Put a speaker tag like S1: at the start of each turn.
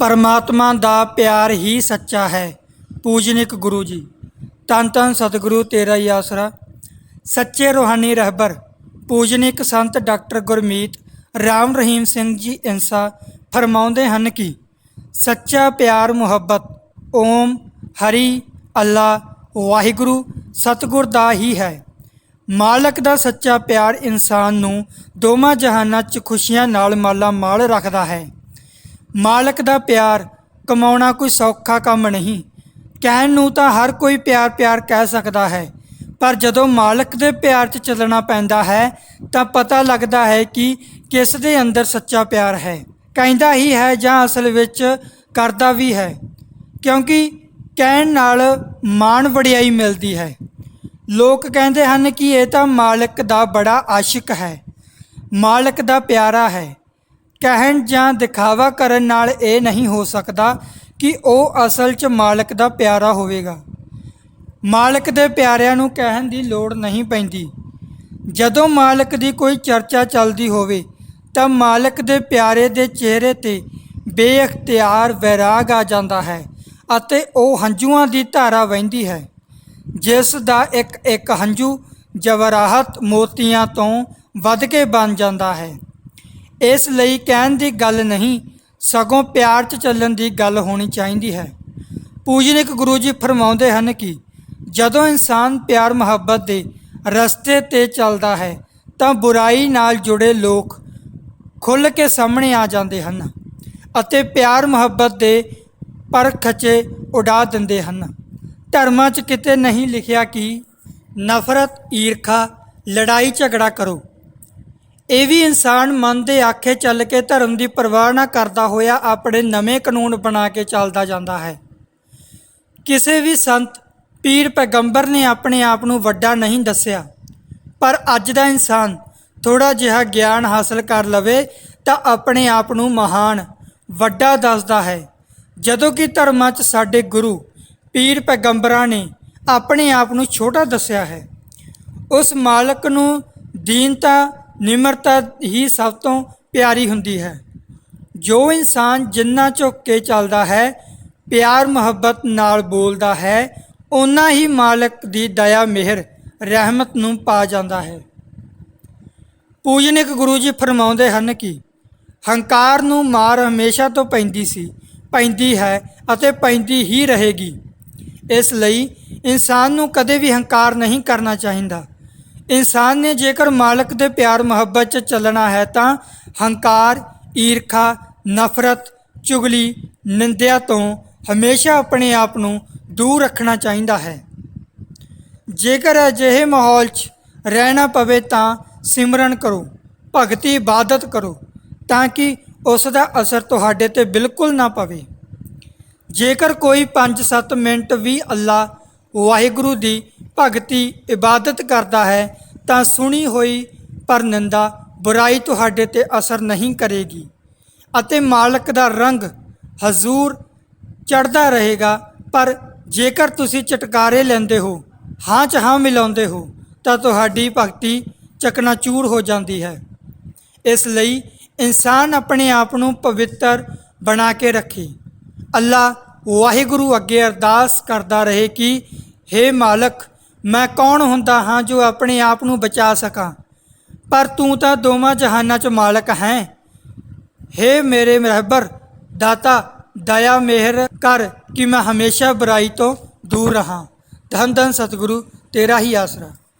S1: ਪਰਮਾਤਮਾ ਦਾ ਪਿਆਰ ਹੀ ਸੱਚਾ ਹੈ। ਪੂਜਨਿਕ ਗੁਰੂ ਜੀ ਤਨ ਤਨ ਸਤਿਗੁਰੂ ਤੇਰਾ ਹੀ ਆਸਰਾ। ਸੱਚੇ ਰੋਹਾਨੀ ਰਹਿਬਰ, ਪੂਜਨਿਕ ਸੰਤ ਡਾਕਟਰ ਗੁਰਮੀਤ ਰਾਮ ਰਹੀਮ ਸਿੰਘ ਜੀ ਇੰਸਾ ਫਰਮਾਉਂਦੇ ਹਨ ਕਿ ਸੱਚਾ ਪਿਆਰ ਮੁਹੱਬਤ ਓਮ ਹਰੀ ਅੱਲਾ ਵਾਹਿਗੁਰੂ ਸਤਿਗੁਰ ਦਾ ਹੀ ਹੈ। ਮਾਲਕ ਦਾ ਸੱਚਾ ਪਿਆਰ ਇਨਸਾਨ ਨੂੰ ਦੋਵਾਂ ਜਹਾਨਾਂ 'ਚ ਖੁਸ਼ੀਆਂ ਨਾਲ ਮਾਲਾ ਮਾਲ ਰੱਖਦਾ ਹੈ। ਮਾਲਕ ਦਾ ਪਿਆਰ, ਕਮਾਉਣਾ ਕੋਈ ਸੌਖਾ ਕੰਮ ਨਹੀਂ। ਕਹਿਣ ਨੂੰ ਤਾਂ ਹਰ ਕੋਈ ਪਿਆਰ ਪਿਆਰ ਕਹਿ ਸਕਦਾ ਹੈ, ਪਰ ਜਦੋਂ ਮਾਲਕ ਦੇ ਪਿਆਰ 'ਚ ਚੱਲਣਾ ਪੈਂਦਾ ਹੈ, ਤਾਂ ਪਤਾ ਲੱਗਦਾ ਹੈ ਕਿ ਕਿਸ ਦੇ ਅੰਦਰ ਸੱਚਾ ਪਿਆਰ ਹੈ। ਕਹਿੰਦਾ ਹੀ ਹੈ ਜਾਂ ਅਸਲ ਵਿੱਚ ਕਰਦਾ ਵੀ ਹੈ, ਕਿਉਂਕਿ ਕਹਿਣ ਨਾਲ ਮਾਣ ਵਡਿਆਈ ਮਿਲਦੀ ਹੈ। ਲੋਕ ਕਹਿੰਦੇ ਹਨ ਕਿ ਇਹ ਤਾਂ ਮਾਲਕ ਦਾ ਬੜਾ ਆਸ਼ਿਕ ਹੈ, ਮਾਲਕ ਦਾ ਪਿਆਰਾ ਹੈ। ਕਹਿਣ ਜਾਂ ਦਿਖਾਵਾ ਕਰਨ ਨਾਲ ਇਹ ਨਹੀਂ ਹੋ ਸਕਦਾ ਕਿ ਉਹ ਅਸਲ 'ਚ ਮਾਲਕ ਦਾ ਪਿਆਰਾ ਹੋਵੇਗਾ। ਮਾਲਕ ਦੇ ਪਿਆਰਿਆਂ ਨੂੰ ਕਹਿਣ ਦੀ ਲੋੜ ਨਹੀਂ ਪੈਂਦੀ। ਜਦੋਂ ਮਾਲਕ ਦੀ ਕੋਈ ਚਰਚਾ ਚੱਲਦੀ ਹੋਵੇ, ਤਾਂ ਮਾਲਕ ਦੇ ਪਿਆਰੇ ਦੇ ਚਿਹਰੇ ਤੇ ਬੇਇਖਤਿਆਰ ਵੈਰਾਗ ਆ ਜਾਂਦਾ ਹੈ ਅਤੇ ਉਹ ਹੰਝੂਆਂ ਦੀ ਧਾਰਾ ਵਹਿੰਦੀ ਹੈ। ਜਿਸ ਦਾ ਇੱਕ ਇੱਕ ਹੰਝੂ ਜਵਰਾਹਤ ਮੋਤੀਆਂ ਤੋਂ ਵੱਧ ਕੇ ਬਣ ਜਾਂਦਾ ਹੈ। ਇਸ ਲਈ ਕਹਿਣ ਦੀ ਗੱਲ ਨਹੀਂ, ਸਗੋਂ ਪਿਆਰ 'ਚ ਚੱਲਣ ਦੀ ਗੱਲ ਹੋਣੀ ਚਾਹੀਦੀ ਹੈ। ਪੂਜਨਿਕ ਗੁਰੂ ਜੀ ਫਰਮਾਉਂਦੇ ਹਨ ਕਿ ਜਦੋਂ ਇਨਸਾਨ ਪਿਆਰ ਮੁਹੱਬਤ ਦੇ ਰਸਤੇ ਤੇ ਚੱਲਦਾ ਹੈ, ਤਾਂ ਬੁਰਾਈ ਨਾਲ ਜੁੜੇ ਲੋਕ ਖੁੱਲ੍ਹ ਕੇ ਸਾਹਮਣੇ ਆ ਜਾਂਦੇ ਹਨ ਅਤੇ ਪਿਆਰ ਮੁਹੱਬਤ ਦੇ ਪਰ ਖਚੇ ਉਡਾ ਦਿੰਦੇ ਹਨ। ਧਰਮਾਂ 'ਚ ਕਿਤੇ ਨਹੀਂ ਲਿਖਿਆ ਕਿ ਨਫ਼ਰਤ, ਈਰਖਾ ਲੜਾਈ ਝਗੜਾ ਕਰੋ। ਇਹ ਵੀ ਇਨਸਾਨ ਮਨ ਦੇ ਆਖੇ ਚੱਲ ਕੇ ਧਰਮ ਦੀ ਪਰਵਾਹ ਨਾ ਕਰਦਾ ਹੋਇਆ ਆਪਣੇ ਨਵੇਂ ਕਾਨੂੰਨ ਬਣਾ ਕੇ ਚੱਲਦਾ ਜਾਂਦਾ ਹੈ। ਕਿਸੇ ਵੀ ਸੰਤ, ਪੀਰ ਪੈਗੰਬਰ ਨੇ ਆਪਣੇ ਆਪ ਨੂੰ ਵੱਡਾ ਨਹੀਂ ਦੱਸਿਆ। ਪਰ ਅੱਜ ਦਾ ਇਨਸਾਨ ਥੋੜਾ ਜਿਹਾ ਗਿਆਨ ਹਾਸਲ ਕਰ ਲਵੇ ਤਾਂ ਆਪਣੇ ਆਪ ਨੂੰ ਮਹਾਨ, ਵੱਡਾ ਦੱਸਦਾ ਹੈ। ਜਦੋਂ ਕਿ ਧਰਮਾਂ 'ਚ ਸਾਡੇ ਗੁਰੂ, ਪੀਰ ਪੈਗੰਬਰਾਂ ਨੇ ਆਪਣੇ ਆਪ ਨੂੰ ਛੋਟਾ ਦੱਸਿਆ ਹੈ। ਉਸ ਮਾਲਕ ਨੂੰ ਦੀਨਤਾ ਨਿਮਰਤਾ ਹੀ ਸਭ ਤੋਂ ਪਿਆਰੀ ਹੁੰਦੀ ਹੈ। ਜੋ ਇਨਸਾਨ ਜਿੰਨਾ ਝੁੱਕ ਕੇ ਚੱਲਦਾ ਹੈ, ਪਿਆਰ ਮੁਹੱਬਤ ਨਾਲ ਬੋਲਦਾ ਹੈ ਉਨਾ ਹੀ ਮਾਲਕ ਦੀ ਦਇਆ ਮਿਹਰ, ਰਹਿਮਤ ਨੂੰ ਪਾ ਜਾਂਦਾ ਹੈ। ਪੂਜਨਿਕ ਗੁਰੂ ਜੀ ਫਰਮਾਉਂਦੇ ਹਨ ਕਿ ਹੰਕਾਰ ਨੂੰ ਮਾਰ ਹਮੇਸ਼ਾ ਤੋਂ ਪੈਂਦੀ ਸੀ, ਪੈਂਦੀ ਹੈ ਅਤੇ ਪੈਂਦੀ ਹੀ ਰਹੇਗੀ। ਇਸ ਲਈ ਇਨਸਾਨ ਨੂੰ ਕਦੇ ਵੀ ਹੰਕਾਰ ਨਹੀਂ ਕਰਨਾ ਚਾਹੀਦਾ। ਇਨਸਾਨ ਨੇ ਜੇਕਰ ਮਾਲਕ ਦੇ ਪਿਆਰ ਮੁਹੱਬਤ 'ਚ ਚੱਲਣਾ ਹੈ ਤਾਂ ਹੰਕਾਰ, ਈਰਖਾ, ਨਫ਼ਰਤ, ਚੁਗਲੀ, ਨਿੰਦਿਆ ਤੋਂ ਹਮੇਸ਼ਾ ਆਪਣੇ ਆਪ ਨੂੰ ਦੂਰ ਰੱਖਣਾ ਚਾਹੀਦਾ ਹੈ। ਜੇਕਰ ਅਜਿਹੇ ਮਾਹੌਲ 'ਚ ਰਹਿਣਾ ਪਵੇ ਤਾਂ ਸਿਮਰਨ ਕਰੋ, ਭਗਤੀ, ਇਬਾਦਤ ਕਰੋ ਤਾਂ ਕਿ ਉਸ ਦਾ ਅਸਰ ਤੁਹਾਡੇ ਤੇ ਬਿਲਕੁਲ ਨਾ ਪਵੇ। ਜੇਕਰ ਕੋਈ 5-7 ਮਿੰਟ ਵੀ ਅੱਲਾ ਵਾਹਿਗੁਰੂ ਦੀ ਭਗਤੀ ਇਬਾਦਤ ਕਰਦਾ ਹੈ ਤਾਂ ਸੁਣੀ ਹੋਈ ਪਰ ਨਿੰਦਾ ਬੁਰਾਈ ਤੁਹਾਡੇ ਤੇ ਅਸਰ ਨਹੀਂ ਕਰੇਗੀ ਅਤੇ ਮਾਲਕ ਦਾ ਰੰਗ ਹਜ਼ੂਰ ਚੜਦਾ ਰਹੇਗਾ, ਪਰ ਜੇਕਰ ਤੁਸੀਂ ਚਟਕਾਰੇ ਲੈਂਦੇ ਹੋ, ਹਾਂ ਚ ਹਾਂ ਮਿਲਾਉਂਦੇ ਹੋ, ਤਾਂ ਤੁਹਾਡੀ ਭਗਤੀ ਚਕਨਾਚੂਰ ਹੋ ਜਾਂਦੀ ਹੈ। ਇਸ ਲਈ ਇਨਸਾਨ ਆਪਣੇ ਆਪ ਨੂੰ ਪਵਿੱਤਰ ਬਣਾ ਕੇ ਰੱਖੇ। ਅੱਲਾ ਵਾਹਿਗੁਰੂ ਅੱਗੇ ਅਰਦਾਸ ਕਰਦਾ ਰਹੇ ਕਿ हे ਮਾਲਕ ਮੈਂ ਕੌਣ ਹੁੰਦਾ ਹਾਂ ਜੋ ਆਪਣੇ ਆਪ ਨੂੰ ਬਚਾ ਸਕਾਂ? ਪਰ ਤੂੰ ਤਾਂ ਦੋਵਾਂ ਜਹਾਨਾਂ 'ਚ ਮਾਲਕ ਹੈ। हे ਮੇਰੇ ਰਹਿਬਰ ਦਾਤਾ, ਦਇਆ ਮਿਹਰ ਕਰ ਕਿ ਮੈਂ ਹਮੇਸ਼ਾ ਬੁਰਾਈ ਤੋਂ ਦੂਰ ਰਹਾ। ਧੰਨ ਧੰਨ ਸਤਿਗੁਰੂ, ਤੇਰਾ ਹੀ ਆਸਰਾ।